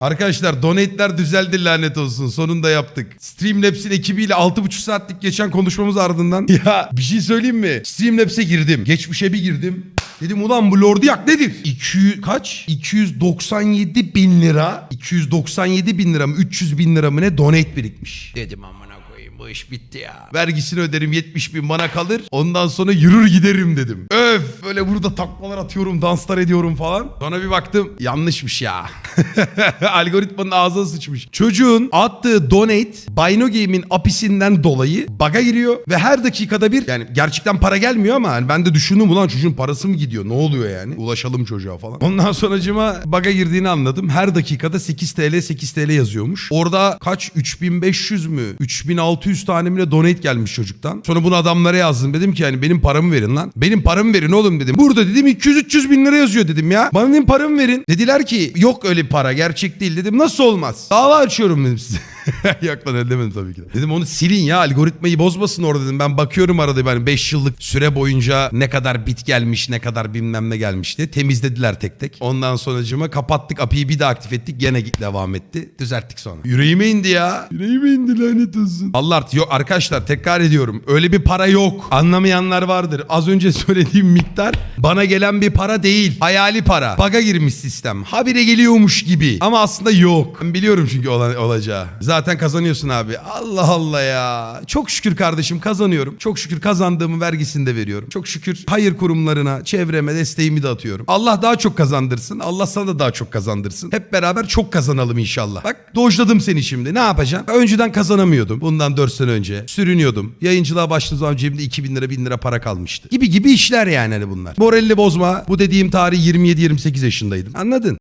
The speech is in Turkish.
Arkadaşlar donate'ler düzeldi lanet olsun. Sonunda yaptık. Streamlabs'in ekibiyle 6,5 saatlik geçen konuşmamız ardından ya bir şey söyleyeyim mi? Streamlabs'e girdim. Geçmişe bir girdim. Dedim ulan bu Lordiyak nedir? 200 kaç? 297 bin lira. 297 bin lira mı? 300 bin lira mı ne? Donate birikmiş. Dedim amına koyayım bu iş bitti ya. Vergisini öderim 70 bin bana kalır. Ondan sonra yürür giderim dedim. Öf böyle burada taklalar atıyorum danslar ediyorum falan. Sonra bir baktım yanlışmış ya. Algoritmanın ağzına sıçmış. Çocuğun attığı donate Bino Game'in apisinden dolayı baga giriyor ve her dakikada bir yani gerçekten para gelmiyor ama hani ben de düşündüm ulan çocuğun parası mı gidiyor ne oluyor yani ulaşalım çocuğa falan. Ondan sonracıma baga girdiğini anladım. Her dakikada 8 TL 8 TL yazıyormuş. Orada kaç 3500 mü 3600 tane mi ne donate gelmiş çocuktan. Sonra bunu adamlara yazdım dedim ki yani benim paramı verin lan. Benim paramı verin oğlum dedim. Burada dedim 200-300 bin lira yazıyor dedim ya. Bana dedim paramı verin. Dediler ki yok öyle para gerçek değil dedim. Nasıl olmaz? Dava açıyorum dedim size. yok lan öyle demedim tabii ki. de. Dedim onu silin ya algoritmayı bozmasın orada dedim. Ben bakıyorum arada ben 5 yıllık süre boyunca ne kadar bit gelmiş ne kadar bilmem ne gelmiş diye. Temizlediler tek tek. Ondan sonracıma kapattık API'yi bir daha aktif ettik. Gene devam etti. Düzelttik sonra. Yüreğime indi ya. Yüreğime indi lanet olsun. Allah artık yok arkadaşlar tekrar ediyorum. Öyle bir para yok. Anlamayanlar vardır. Az önce söylediğim miktar bana gelen bir para değil. Hayali para. Baga girmiş sistem. Habire geliyormuş gibi. Ama aslında yok. Ben biliyorum çünkü olan, olacağı. Zaten kazanıyorsun abi. Allah Allah ya. Çok şükür kardeşim kazanıyorum. Çok şükür kazandığımı vergisini de veriyorum. Çok şükür hayır kurumlarına, çevreme desteğimi de atıyorum. Allah daha çok kazandırsın. Allah sana da daha çok kazandırsın. Hep beraber çok kazanalım inşallah. Bak dojladım seni şimdi. Ne yapacağım? Önceden kazanamıyordum. Bundan 4 sene önce. Sürünüyordum. Yayıncılığa başladığım zaman cebimde 2000 lira 1000 lira para kalmıştı. Gibi gibi işler yani hani bunlar. Moralini bozma. Bu dediğim tarih 27-28 yaşındaydım. Anladın?